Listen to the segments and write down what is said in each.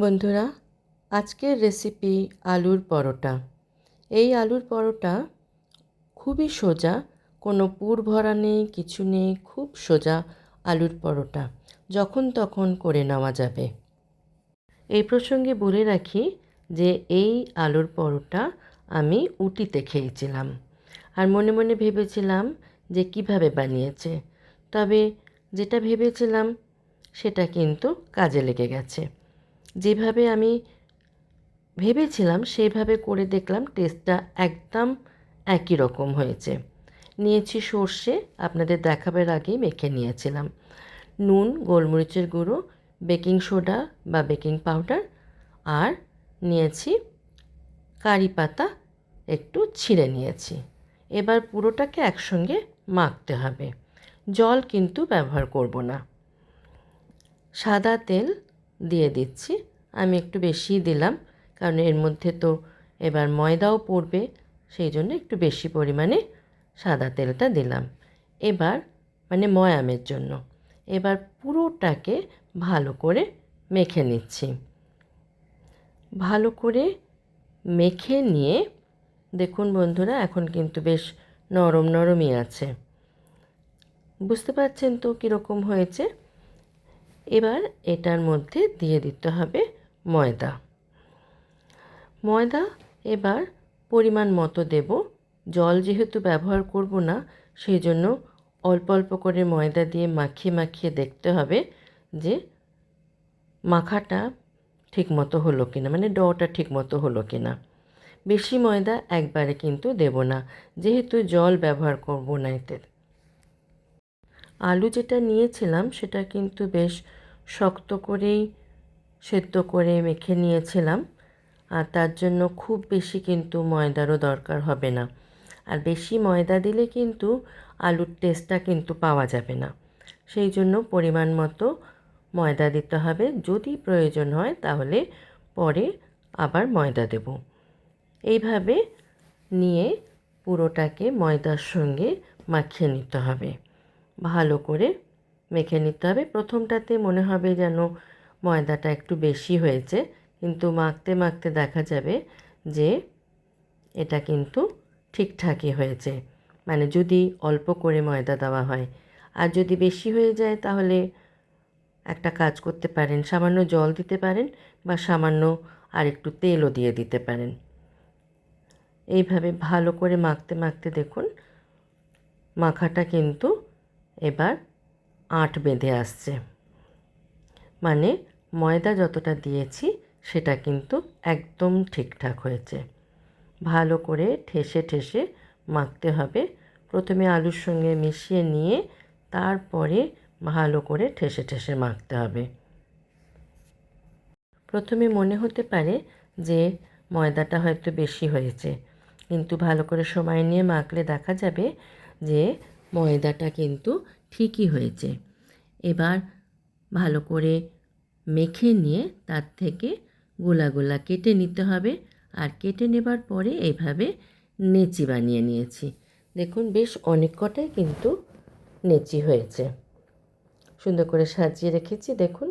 বন্ধুরা, আজকের রেসিপি আলুর পরোটা। এই আলুর পরোটা খুবই সোজা, কোনো পুর ভরা নেই, কিছু নেই, খুব সোজা আলুর পরোটা, যখন তখন করে নেওয়া যাবে। এই প্রসঙ্গে বলে রাখি যে, এই আলুর পরোটা আমি উটিতে খেয়েছিলাম আর মনে মনে ভেবেছিলাম যে, কীভাবে বানিয়েছে। তবে যেটা ভেবেছিলাম, সেটা কিন্তু কাজে লেগে গেছে। যেভাবে আমি ভেবেছিলাম সেইভাবে করে দেখলাম টেস্টটা একদম একই রকম হয়েছে। নিয়েছি সর্ষে, আপনাদের দেখাবার আগেই মেখে নিয়েছিলাম। নুন, গোলমরিচের গুঁড়ো, বেকিং সোডা বা বেকিং পাউডার আর নিয়েছি কারি পাতা, একটু ছিঁড়ে নিয়েছি। এবার পুরোটাকে একসঙ্গে মাখতে হবে। জল কিন্তু ব্যবহার করব না। সাদা তেল দিয়ে দিচ্ছি। আমি একটু বেশিই দিলাম, কারণ এর মধ্যে তো এবার ময়দাও পড়বে, সেই জন্য একটু বেশি পরিমাণে সাদা তেলটা দিলাম। এবার মানে ময়ামের জন্য। এবার পুরোটাকে ভালো করে মেখে নিচ্ছি। ভালো করে মেখে নিয়ে, দেখুন বন্ধুরা, এখন কিন্তু বেশ নরম নরমই আছে। বুঝতে পারছেন তো কীরকম হয়েছে? এবার এটার মধ্যে দিয়ে দিতে হবে ময়দা। ময়দা এবার পরিমাণ মতো দেব। জল যেহেতু ব্যবহার করব না সেই জন্য অল্প অল্প করে ময়দা দিয়ে মাখিয়ে মাখিয়ে দেখতে হবে যে মাখাটা ঠিক মতো হলো কিনা মানে ডটা ঠিক মতো হলো কিনা। বেশি ময়দা একবারে কিন্তু দেব না, যেহেতু জল ব্যবহার করব না এতে। আলু যেটা নিয়েছিলাম সেটা কিন্তু বেশ শক্ত করেই সেদ্ধ করে মেখে নিয়েছিলাম। আর তার জন্য খুব বেশি কিন্তু ময়দারও দরকার হবে না। আর বেশি ময়দা দিলে কিন্তু আলুর টেস্টটা কিন্তু পাওয়া যাবে না। সেই জন্য পরিমাণ মতো ময়দা দিতে হবে। যদি প্রয়োজন হয় তাহলে পরে আবার ময়দা দেব। এইভাবে নিয়ে পুরোটাকে ময়দার সঙ্গে মাখিয়ে নিতে হবে। ভালো করে মেখে নিতে হবে। প্রথমটাতে মনে হবে যেন ময়দাটা একটু বেশি হয়েছে, কিন্তু মাখতে মাখতে দেখা যাবে যে এটা কিন্তু ঠিকঠাকই হয়েছে। মানে যদি অল্প করে ময়দা দেওয়া হয়। আর যদি বেশি হয়ে যায় তাহলে একটা কাজ করতে পারেন, সামান্য জল দিতে পারেন বা সামান্য আর একটু তেলও দিয়ে দিতে পারেন। এইভাবে ভালো করে মাখতে মাখতে দেখুন, মাখাটা কিন্তু এবার আট বেঁধে আসছে। মানে ময়দা যতটা দিয়েছি, সেটা কিন্তু একদম ঠিকঠাক হয়েছে। ভালো করে ঠেসে ঠেসে মাখতে হবে। প্রথমে আলুর সঙ্গে মিশিয়ে নিয়ে তারপরে ভালো করে ঠেসে ঠেসে মাখতে হবে। প্রথমে মনে হতে পারে যে ময়দাটা হয়তো বেশি হয়েছে, কিন্তু ভালো করে সময় নিয়ে মাখলে দেখা যাবে যে ময়দাটা কিন্তু ঠিকই হয়েছে। এবার ভালো করে মেখে নিয়ে তার থেকে গোলা গোলা কেটে নিতে হবে। আর কেটে নেবার পরে এইভাবে নেচি বানিয়ে নিয়েছি। দেখুন, বেশ অনেক কটাই কিন্তু নেচি হয়েছে। সুন্দর করে সাজিয়ে রেখেছি, দেখুন।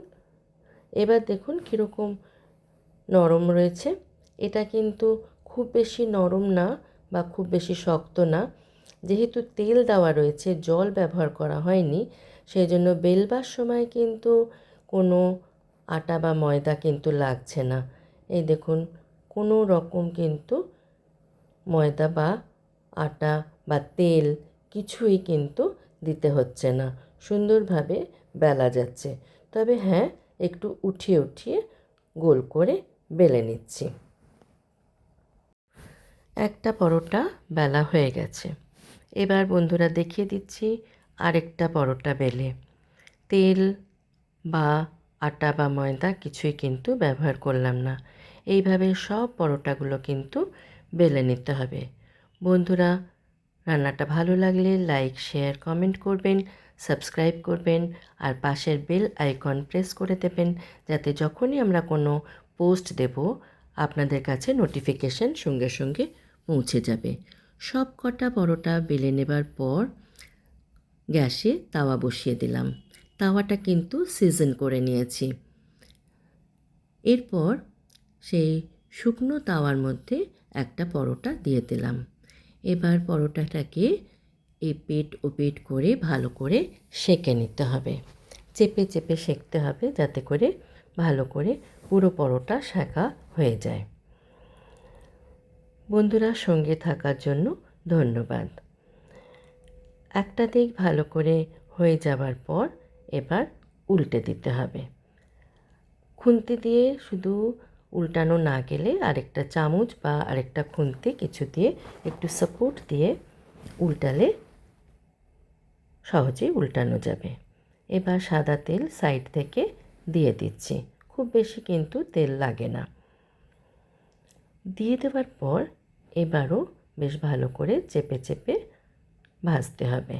এবার দেখুন কীরকম নরম রয়েছে। এটা কিন্তু খুব বেশি নরম না বা খুব বেশি শক্ত না। যেহেতু তেল দেওয়া রয়েছে, জল ব্যবহার করা হয়নি সেই জন্য বেলবার সময় কিন্তু কোনো আটা বা ময়দা কিন্তু লাগছে না। এই দেখুন, কোনো রকম কিন্তু ময়দা বা আটা বা তেল কিছুই কিন্তু দিতে হচ্ছে না। সুন্দরভাবে বেলা যাচ্ছে। তবে হ্যাঁ একটু উঠিয়ে উঠিয়ে গোল করে বেলে নিচ্ছি। একটা পরোটা বেলা হয়ে গেছে। এবার বন্ধুরা দেখিয়ে দিচ্ছি আরেকটা পরোটা বেলে। তেল বা আটা বা ময়দা কিছুই কিন্তু ব্যবহার করলাম না। এইভাবে সব পরোটাগুলো কিন্তু বেলে নিতে হবে। বন্ধুরা, রান্নাটা ভালো লাগলে লাইক, শেয়ার, কমেন্ট করবেন, সাবস্ক্রাইব করবেন আর পাশের বেল আইকন প্রেস করে দেবেন যাতে যখনই আমরা কোনো পোস্ট দেব, আপনাদের কাছে নোটিফিকেশান সঙ্গে সঙ্গে পৌঁছে যাবে। সব কটা পরোটা বেলে নেবার পর গ্যাসে তাওয়া বসিয়ে দিলাম। তাওয়াটা কিন্তু সিজন করে নিয়েছি। এরপর সেই শুকনো তাওয়ার মধ্যে একটা পরোটা দিয়ে দিলাম। এবার পরোটাটাকে এপিট ওপিট করে ভালো করে সেঁকে নিতে হবে। চেপে চেপে সেঁকতে হবে যাতে করে ভালো করে পুরো পরোটা সেঁকা হয়ে যায়। বন্ধুরা সঙ্গে থাকার জন্য ধন্যবাদ। একটা দিক ভালো করে হয়ে যাবার পর এবার উল্টে দিতে হবে। খুন্তি দিয়ে শুধু উল্টানো না গেলে আরেকটা চামচ বা আরেকটা খুন্তি কিছু দিয়ে একটু সাপোর্ট দিয়ে উল্টালে সহজেই উল্টানো যাবে। এবার সাদা তেল সাইড থেকে দিয়ে দিচ্ছি। খুব বেশি কিন্তু তেল লাগে না। দিয়ে দেওয়ার পর এবারও বেশ ভালো করে চেপে চেপে ভাজতে হবে।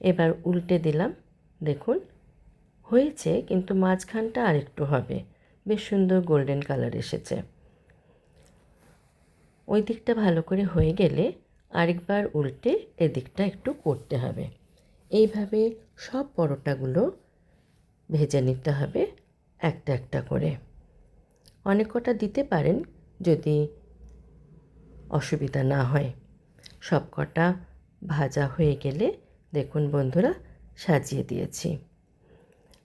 এবার উল্টে দিলাম। দেখুন, হয়েছে, কিন্তু মাঝখানটা আরেকটু হবে। বেশ সুন্দর গোল্ডেন কালার এসেছে। ওই দিকটা ভালো করে হয়ে গেলে আরেকবার উল্টে এদিকটা একটু করতে হবে। এইভাবে সব পরোটাগুলো ভেজে নিতে হবে একটা একটা করে। অনেক কটা দিতে পারেন যদি অসুবিধা না হয়। সব কটা ভাজা হয়ে গেলে দেখুন বন্ধুরা, সাজিয়ে দিয়েছি।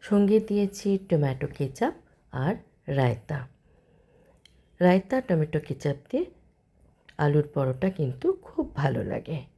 সঙ্গে দিয়েছি টমেটো কেচাপ আর রায়তা। রায়তা, টমেটো কেচাপ দিয়ে আলুর পরোটা কিন্তু খুব ভালো লাগে।